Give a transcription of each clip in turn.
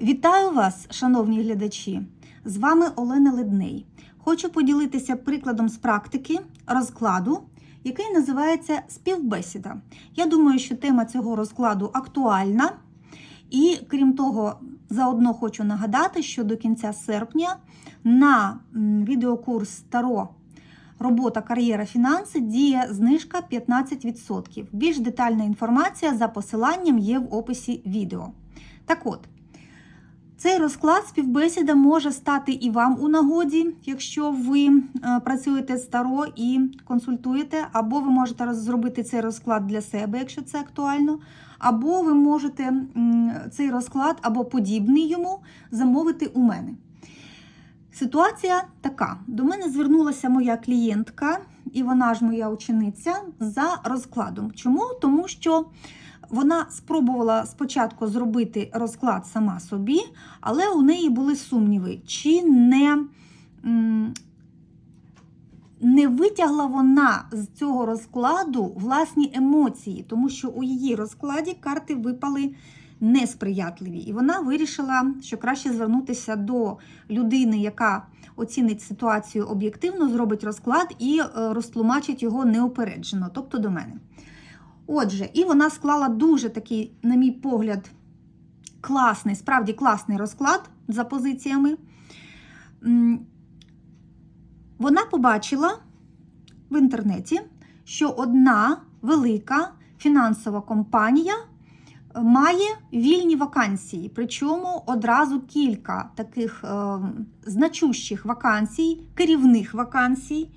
Вітаю вас, шановні глядачі! З вами Олена Ледней. Хочу поділитися прикладом з практики розкладу, який називається співбесіда. Я думаю, що тема цього розкладу актуальна. І крім того, заодно хочу нагадати, що до кінця серпня на відеокурс Таро Робота, кар'єра, фінанси діє знижка 15%. Більш детальна інформація за посиланням є в описі відео. Так от, цей розклад співбесіда може стати і вам у нагоді, якщо ви е, працюєте з Таро і консультуєте, або ви можете зробити цей розклад для себе, якщо це актуально, або ви можете цей розклад або подібний йому замовити у мене. Ситуація така: до мене звернулася моя клієнтка, і вона ж моя учениця, за розкладом. Чому? Тому що вона спробувала спочатку зробити розклад сама собі, але у неї були сумніви, чи не, не витягла вона з цього розкладу власні емоції, тому що у її розкладі карти випали несприятливі. І вона вирішила, що краще звернутися до людини, яка оцінить ситуацію об'єктивно, зробить розклад і е, розтлумачить його неупереджено, тобто до мене. Отже, і вона склала дуже такий, на мій погляд, класний, справді класний розклад за позиціями. Вона побачила в інтернеті, що одна велика фінансова компанія має вільні вакансії, причому одразу кілька таких е, значущих вакансій, керівних вакансій.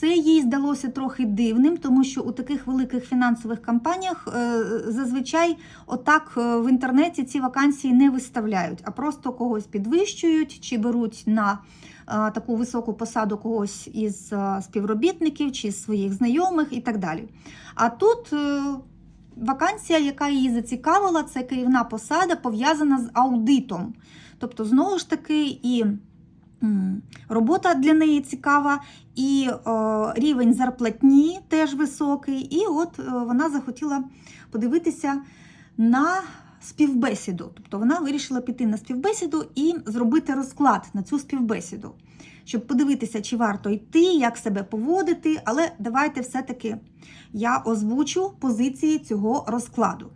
Це їй здалося трохи дивним, тому що у таких великих фінансових компаніях е, зазвичай отак е, в інтернеті ці вакансії не виставляють, а просто когось підвищують чи беруть на е, таку високу посаду когось із співробітників чи своїх знайомих і так далі. А тут вакансія, яка її зацікавила, це керівна посада, пов'язана з аудитом. Тобто, знову ж таки, і робота для неї цікава, і е, рівень зарплатні теж високий. І от е, вона захотіла подивитися на співбесіду. Тобто вона вирішила піти на співбесіду і зробити розклад на цю співбесіду, щоб подивитися, чи варто йти, як себе поводити. Але давайте все-таки я озвучу позиції цього розкладу.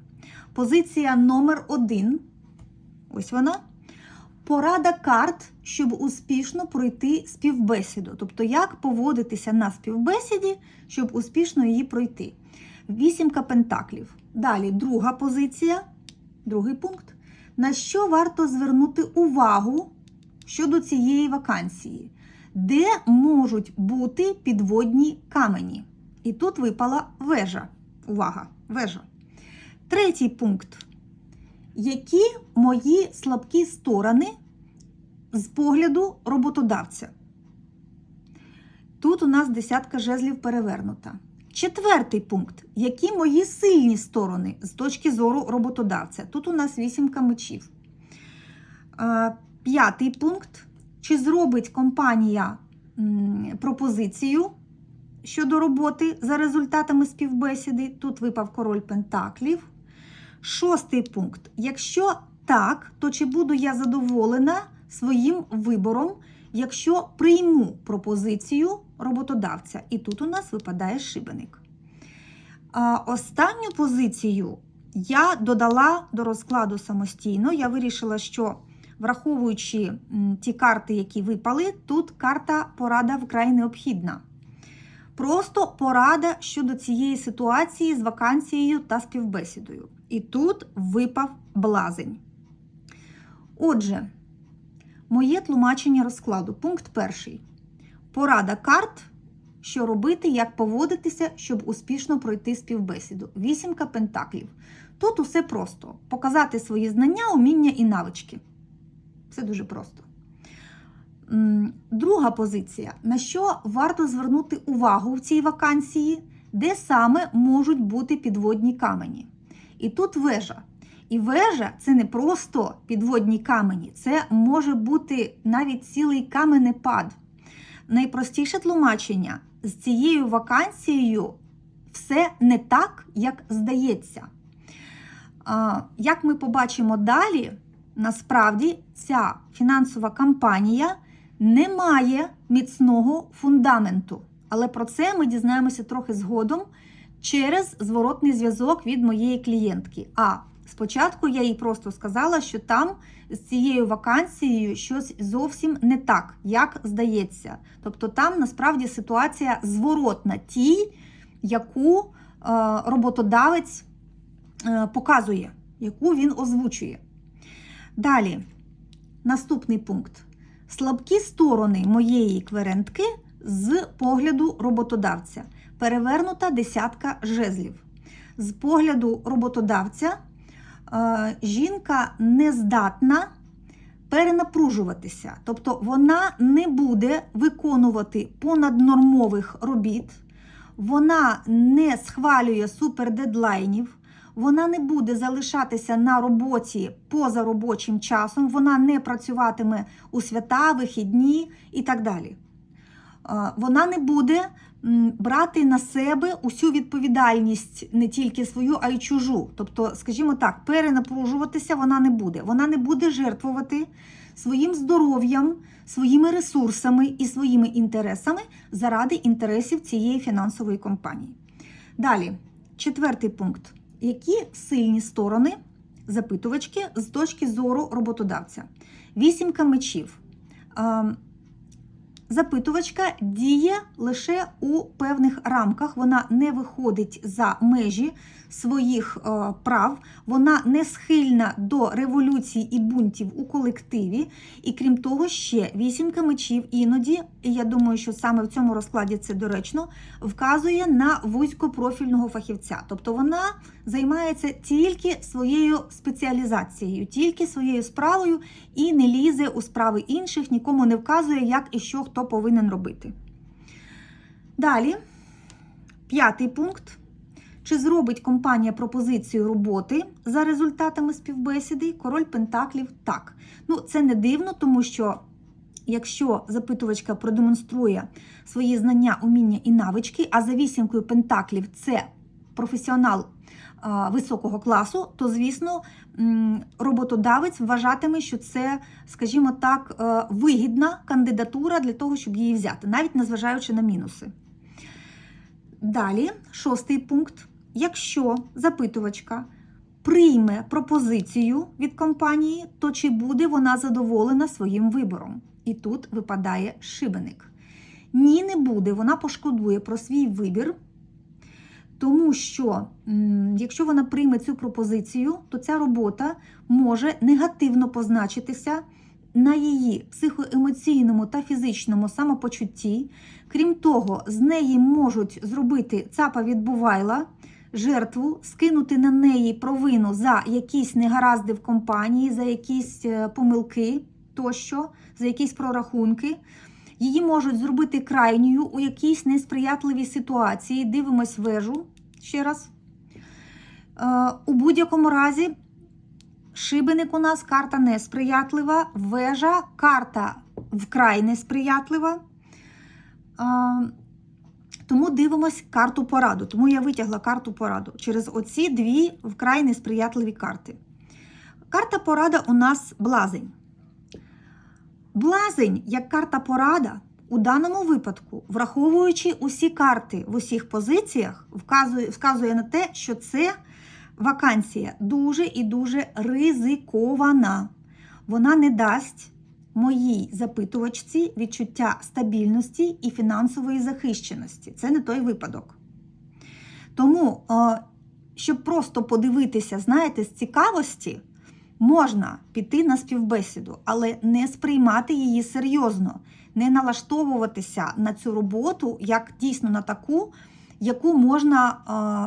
Позиція номер один. Ось вона. Порада карт, щоб успішно пройти співбесіду. Тобто, як поводитися на співбесіді, щоб успішно її пройти. Вісімка пентаклів. Далі друга позиція, другий пункт. На що варто звернути увагу щодо цієї вакансії? Де можуть бути підводні камені? І тут випала вежа. Увага! Вежа. Третій пункт. Які мої слабкі сторони з погляду роботодавця? Тут у нас десятка жезлів перевернута. Четвертий пункт. Які мої сильні сторони з точки зору роботодавця? Тут у нас вісімка мечів. Е, П'ятий пункт. Чи зробить компанія пропозицію щодо роботи за результатами співбесіди? Тут випав король Пентаклів. Шостий пункт. Якщо так, то чи буду я задоволена своїм вибором, якщо прийму пропозицію роботодавця? І тут у нас випадає шибеник. А останню позицію я додала до розкладу самостійно. Я вирішила, що враховуючи ті карти, які випали, тут карта порада вкрай необхідна. Просто порада щодо цієї ситуації з вакансією та співбесідою. І тут випав блазень. Отже, моє тлумачення розкладу. Пункт перший. Порада карт, що робити, як поводитися, щоб успішно пройти співбесіду. Вісімка пентаклів. Тут усе просто: показати свої знання, уміння і навички. Все дуже просто. Друга позиція. На що варто звернути увагу в цій вакансії, де саме можуть бути підводні камені. І тут вежа. І вежа це не просто підводні камені, це може бути навіть цілий каменепад. Найпростіше тлумачення з цією вакансією все не так, як здається. Як ми побачимо далі, насправді ця фінансова кампанія не має міцного фундаменту. Але про це ми дізнаємося трохи згодом через зворотний зв'язок від моєї клієнтки. А спочатку я їй просто сказала, що там з цією вакансією щось зовсім не так, як здається. Тобто там насправді ситуація зворотна тій, яку е, роботодавець е, показує, яку він озвучує. Далі, наступний пункт. Слабкі сторони моєї кверентки з погляду роботодавця. Перевернута десятка жезлів. З погляду роботодавця жінка не здатна перенапружуватися. Тобто вона не буде виконувати понаднормових робіт, вона не схвалює супердедлайнів, вона не буде залишатися на роботі поза робочим часом, вона не працюватиме у свята, вихідні і так далі. Е, Вона не буде брати на себе усю відповідальність не тільки свою, а й чужу. Тобто, скажімо так, перенапружуватися вона не буде. Вона не буде жертвувати своїм здоров'ям, своїми ресурсами і своїми інтересами заради інтересів цієї фінансової компанії. Далі, четвертий пункт. Які сильні сторони запитувачки з точки зору роботодавця? Вісімка мечів. Запитувачка діє лише у певних рамках, вона не виходить за межі своїх е, прав, вона не схильна до революцій і бунтів у колективі. І крім того, ще вісімка мечів іноді, і я думаю, що саме в цьому розкладі це доречно, вказує на вузькопрофільного фахівця. Тобто вона займається тільки своєю спеціалізацією, тільки своєю справою і не лізе у справи інших, нікому не вказує, як і що хто повинен робити. Далі, п'ятий пункт. Чи зробить компанія пропозицію роботи за результатами співбесіди? Король Пентаклів так. Ну, це не дивно, тому що якщо запитувачка продемонструє свої знання, уміння і навички, а за вісімкою Пентаклів це професіонал високого класу, то, звісно, роботодавець вважатиме, що це, скажімо так, е, вигідна кандидатура для того, щоб її взяти, навіть незважаючи на мінуси. Далі, шостий пункт. Якщо запитувачка прийме пропозицію від компанії, то чи буде вона задоволена своїм вибором? І тут випадає шибеник. Ні, не буде. Вона пошкодує про свій вибір, тому що якщо вона прийме цю пропозицію, то ця робота може негативно позначитися на її психоемоційному та фізичному самопочутті. Крім того, з неї можуть зробити цапа відбувайла, жертву, скинути на неї провину за якісь негаразди в компанії, за якісь е, помилки тощо, за якісь прорахунки. Її можуть зробити крайньою у якійсь несприятливій ситуації. Дивимось вежу ще раз. Е, У будь-якому разі, шибеник у нас карта несприятлива, вежа, карта вкрай несприятлива. А, Тому дивимось карту пораду. Тому я витягла карту пораду через оці дві вкрай несприятливі карти. Карта порада у нас блазень. Блазень, як карта порада, у даному випадку, враховуючи усі карти в усіх позиціях, вказує, вказує на те, що це вакансія дуже і дуже ризикована. Вона не дасть моїй запитувачці відчуття стабільності і фінансової захищеності. Це не той випадок. Тому, е, щоб просто подивитися, знаєте, з цікавості, можна піти на співбесіду, але не сприймати її серйозно, не налаштовуватися на цю роботу як дійсно на таку, яку можна.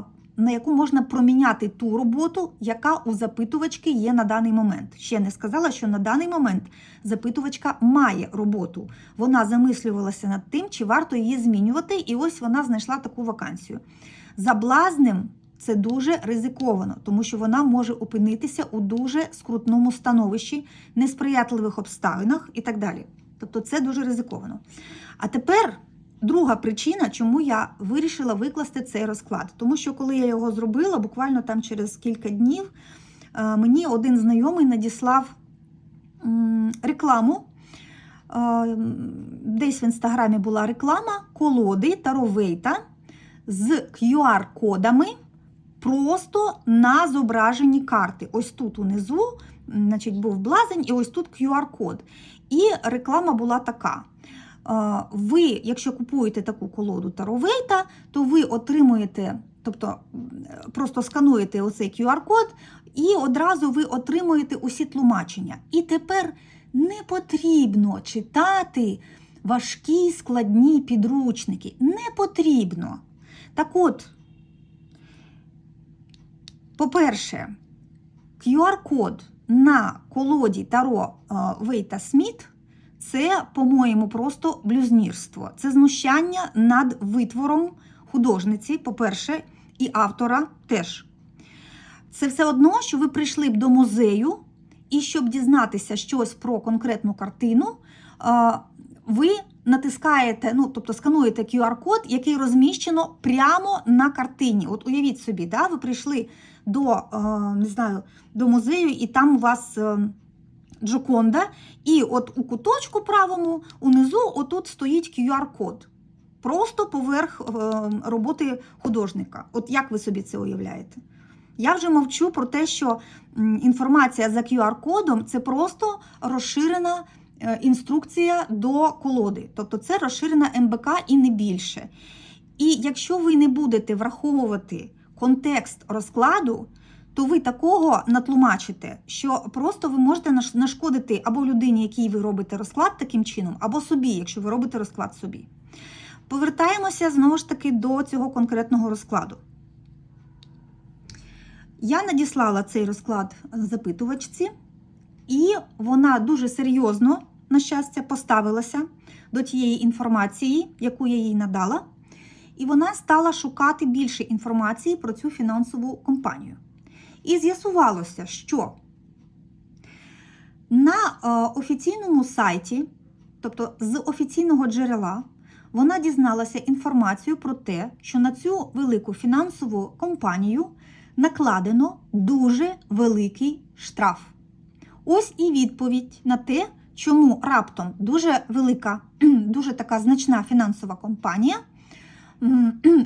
е, На яку можна проміняти ту роботу, яка у запитувачки є на даний момент. Ще не сказала, що на даний момент запитувачка має роботу. Вона замислювалася над тим, чи варто її змінювати, і ось вона знайшла таку вакансію. За блазнем це дуже ризиковано, тому що вона може опинитися у дуже скрутному становищі, несприятливих обставинах і так далі. Тобто це дуже ризиковано. А тепер друга причина, чому я вирішила викласти цей розклад. Тому що коли я його зробила, буквально там через кілька днів, е, мені один знайомий надіслав рекламу. Е, Десь в інстаграмі була реклама колоди Таровейта з QR-кодами просто на зображені карти. Ось тут унизу значить, був блазень, і ось тут QR-код. І реклама була така. Е, Ви, якщо купуєте таку колоду Таровейта, то ви отримуєте, тобто просто скануєте оцей QR-код, і одразу ви отримуєте усі тлумачення. І тепер не потрібно читати важкі складні підручники. Не потрібно. Так от, по-перше, QR-код на колоді Таро е, Вейта Сміт це, по-моєму, просто блюзнірство. Це знущання над витвором художниці, по-перше, і автора теж. Це все одно, що ви прийшли б до музею, і щоб дізнатися щось про конкретну картину, е, ви натискаєте, ну, тобто скануєте QR-код, який розміщено прямо на картині. От уявіть собі, да, ви прийшли до, е, не знаю, до музею, і там у вас е, Джоконда, і от у куточку правому, унизу, отут стоїть QR-код. Просто поверх е, роботи художника. От як ви собі це уявляєте? Я вже мовчу про те, що інформація за QR-кодом це просто розширена інструкція до колоди. Тобто це розширена МБК і не більше. І якщо ви не будете враховувати контекст розкладу, то ви такого натлумачите, що просто ви можете нашкодити або людині, якій ви робите розклад таким чином, або собі, якщо ви робите розклад собі. Повертаємося знову ж таки до цього конкретного розкладу. Я надіслала цей розклад запитувачці, і вона дуже серйозно, на щастя, поставилася до тієї інформації, яку я їй надала, і вона стала шукати більше інформації про цю фінансову компанію. І з'ясувалося, що на е, офіційному сайті, тобто з офіційного джерела, вона дізналася інформацію про те, що на цю велику фінансову компанію накладено дуже великий штраф. Ось і відповідь на те, чому раптом дуже велика, дуже така значна фінансова компанія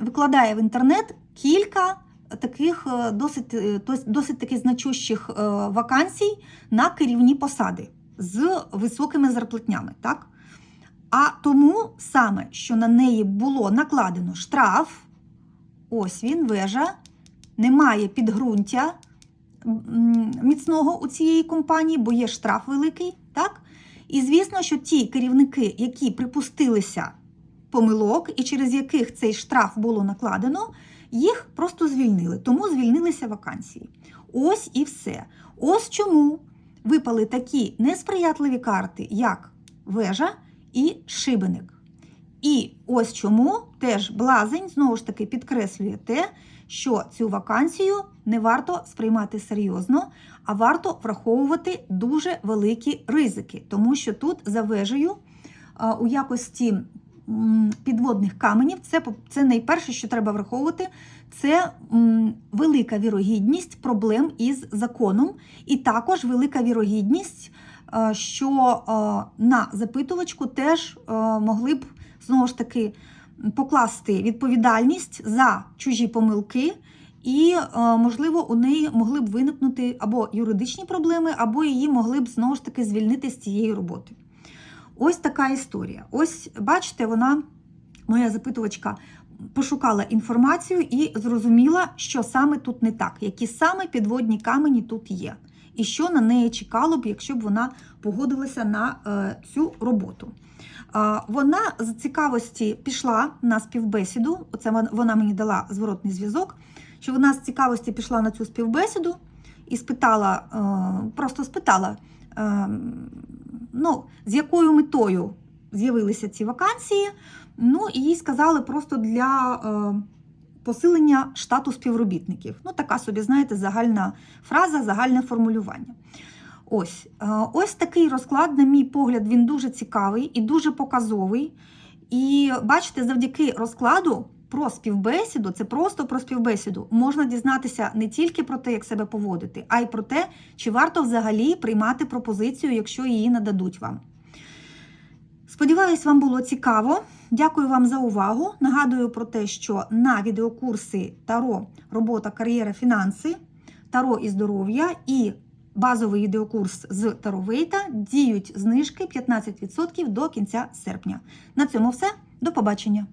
викладає в інтернет кілька таких е, досить, е, досить таки значущих е, вакансій на керівні посади з високими зарплатнями. Так? А тому саме, що на неї було накладено штраф, ось він, вежа, немає підґрунтя міцного у цієї компанії, бо є штраф великий. Так? І звісно, що ті керівники, які припустилися помилок і через яких цей штраф було накладено, їх просто звільнили. Тому звільнилися вакансії. Ось і все. Ось чому випали такі несприятливі карти, як вежа і шибеник. І ось чому теж блазень знову ж таки підкреслює те, що цю вакансію не варто сприймати серйозно, а варто враховувати дуже великі ризики, тому що тут за вежею у якості підводних каменів це, це найперше, що треба враховувати, це велика вірогідність проблем із законом, і також велика вірогідність, е, що е, на запитувачку теж е, могли б знову ж таки покласти відповідальність за чужі помилки. І, е, можливо, у неї могли б виникнути або юридичні проблеми, або її могли б знову ж таки звільнити з цієї роботи. Ось така історія. Ось, бачите, вона, моя запитувачка, пошукала інформацію і зрозуміла, що саме тут не так, які саме підводні камені тут є, і що на неї чекало б, якщо б вона погодилася на е, цю роботу. Вона з цікавості пішла на співбесіду. Оце вона мені дала зворотний зв'язок. Що вона з цікавості пішла на цю співбесіду і спитала, е, просто спитала, е, ну, з якою метою з'явилися ці вакансії. Ну і їй сказали просто для е, посилення штату співробітників. Ну, така собі, знаєте, загальна фраза, загальне формулювання. Ось, ось такий розклад, на мій погляд, він дуже цікавий і дуже показовий. І бачите, завдяки розкладу про співбесіду, це просто про співбесіду, можна дізнатися не тільки про те, як себе поводити, а й про те, чи варто взагалі приймати пропозицію, якщо її нададуть вам. Сподіваюсь, вам було цікаво. Дякую вам за увагу. Нагадую про те, що на відеокурси Таро, робота, кар'єра, фінанси, Таро і здоров'я і базовий відеокурс з Таро Вейта діють знижки 15% до кінця серпня. На цьому все. До побачення!